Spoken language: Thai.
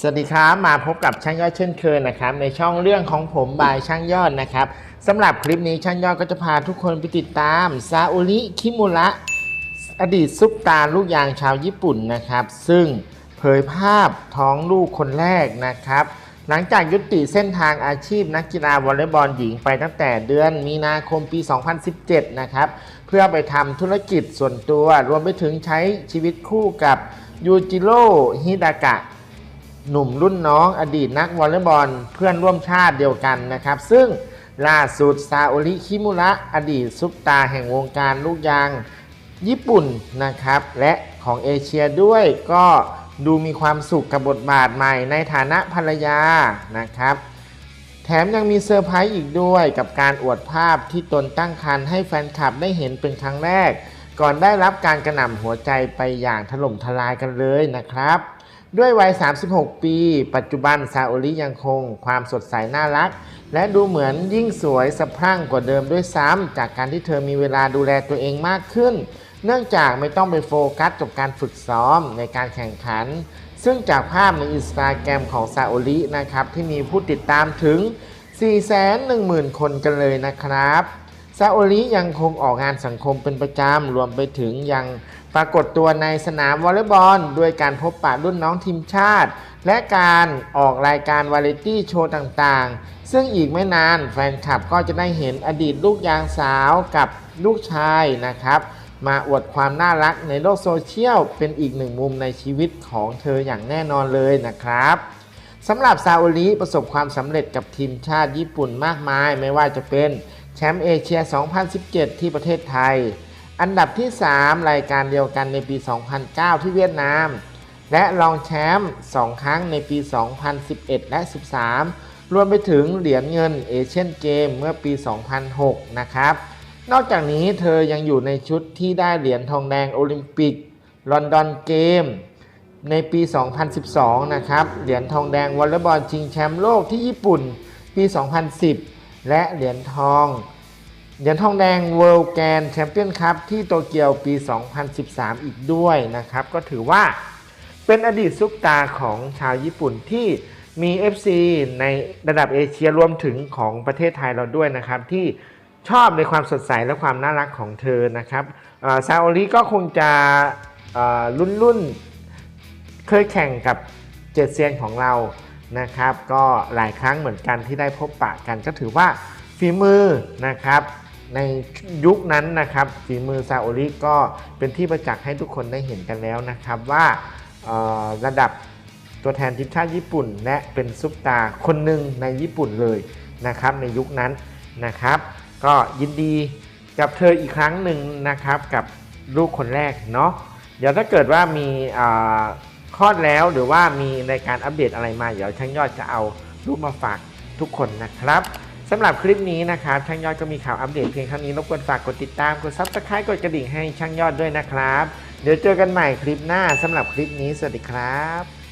สวัสดีครับ มาพบกับช่างยอดเช่นเคยนะครับ ในช่องเรื่องของผมบายช่างยอดนะครับสำหรับคลิปนี้ช่างยอดก็จะพาทุกคนไปติดตามซาอุริคิมุระอดีตซุปตาลูกยางชาวญี่ปุ่นนะครับ ซึ่งเผยภาพท้องลูกคนแรกนะครับ หลังจากยุติเส้นทางอาชีพนักกีฬาวอลเลย์บอลหญิงไปตั้งแต่เดือนมีนาคมปี 2017 นะครับ เพื่อไปทำธุรกิจส่วนตัวรวมไปถึงใช้ชีวิตคู่กับยูจิโร่ฮิดากะ หนุ่มรุ่นน้องอดีตนักวอลเลย์บอลเพื่อนร่วมชาติเดียวกันนะครับ ซึ่งล่าสุดซาโอริคิมุระอดีตซุปตาแห่งวงการลูกยาง ญี่ปุ่นนะครับ และของเอเชียด้วยก็ดูมีความสุขกับบทบาทใหม่ในฐานะภรรยานะครับ แถมยังมีเซอร์ไพรส์อีกด้วยกับการอวดภาพที่ตนตั้งครรภ์ให้แฟนคลับได้เห็นเป็นครั้งแรก ก่อนได้รับการกระหน่ำหัวใจไปอย่างถล่มทลายกันเลยนะครับ ด้วยวัย 36 ปี ปัจจุบันซาโอริยังคงความสดใสน่ารัก และดูเหมือนยิ่งสวยสะพรั่งกว่าเดิมด้วยซ้ำจากการที่เธอมีเวลาดูแลตัวเองมากขึ้น เนื่องจากไม่ต้องไปโฟกัสกับการฝึกซ้อมในการแข่งขัน ซึ่งจากภาพในอินสตาแกรมของซาโอรินะครับที่มีผู้ติดตามถึง 410,000 คนกันเลยนะครับ ซาโอริยังคงออกงานสังคมเป็นประจำ รวมไปถึงยังปรากฏตัวในสนามวอลเลย์บอล ด้วยการพบปะรุ่นน้องทีมชาติ และการออกรายการวาไรตี้โชว์ต่างๆ ซึ่งอีกไม่นานแฟนคลับก็จะได้เห็นอดีตลูกยางสาวกับลูกชายนะครับ มาอวดความน่ารักในโลกโซเชียล เป็นอีกหนึ่งมุมในชีวิตของเธออย่างแน่นอนเลยนะครับสำหรับซาโอุริประสบความสำเร็จกับทีมชาติญี่ปุ่นมากมายไม่ว่าจะเป็น แชมป์เอเชีย 2017 ที่ประเทศไทย อันดับที่ 3 รายการเดียวกันในปี 2009 ที่เวียดนาม และรองแชมป์2ครั้งในปี 2011 และ 13 รวมไปถึงเหรียญเงินเอเชียนเกมเมื่อปี 2006 นะครับ นอกจากนี้เธอยังอยู่ในชุดที่ได้เหรียญทองแดงโอลิมปิก ลอนดอนเกม ในปี 2012 นะครับ เหรียญทองแดงวอลเลย์บอลชิงแชมป์โลกที่ญี่ปุ่นปี 2010 และเหรียญทอง เหรียญทองแดง World Grand Champion Cup ที่โตเกียวปี 2013 อีกด้วยนะครับ ก็ถือว่าเป็นอดีตซุปตาของชาวญี่ปุ่นที่มี FC ในระดับเอเชียรวมถึงของประเทศไทยเราด้วยนะครับ ที่ชอบในความสดใสและความน่ารักของเธอนะครับซาโอริก็คงจะรุ่นรุ่นเคยแข่งกับเจ็ดเซียนของเรา นะครับ ก็หลายครั้งเหมือนกันที่ได้พบปะกันก็ถือว่าฝีมือนะครับ ในยุคนั้นนะครับฝีมือซาโอริก็เป็นที่ประจักษ์ให้ทุกคนได้เห็นกันแล้วนะครับว่าระดับตัวแทนทีมชาติญี่ปุ่น และเป็นซุปตาร์คนหนึ่งในญี่ปุ่นเลยนะครับ ในยุคนั้นนะครับ ก็ยินดีกับเธออีกครั้งหนึ่งนะครับกับลูกคนแรกเนาะเดี๋ยวถ้าเกิดว่ามีอ คลอดแล้วหรือว่ามีรายการอัปเดตอะไรมา เดี๋ยวช่างยอดจะเอารูปมาฝากทุกคนนะครับสำหรับคลิปนี้นะครับช่างยอดก็มีข่าวอัปเดตเพียงเท่านี้รบกวนฝากกดติดตามกดซับสไครต์กดกระดิ่งให้ช่างยอดด้วยนะครับ เดี๋ยวเจอกันใหม่คลิปหน้าสำหรับคลิปนี้สวัสดีครับ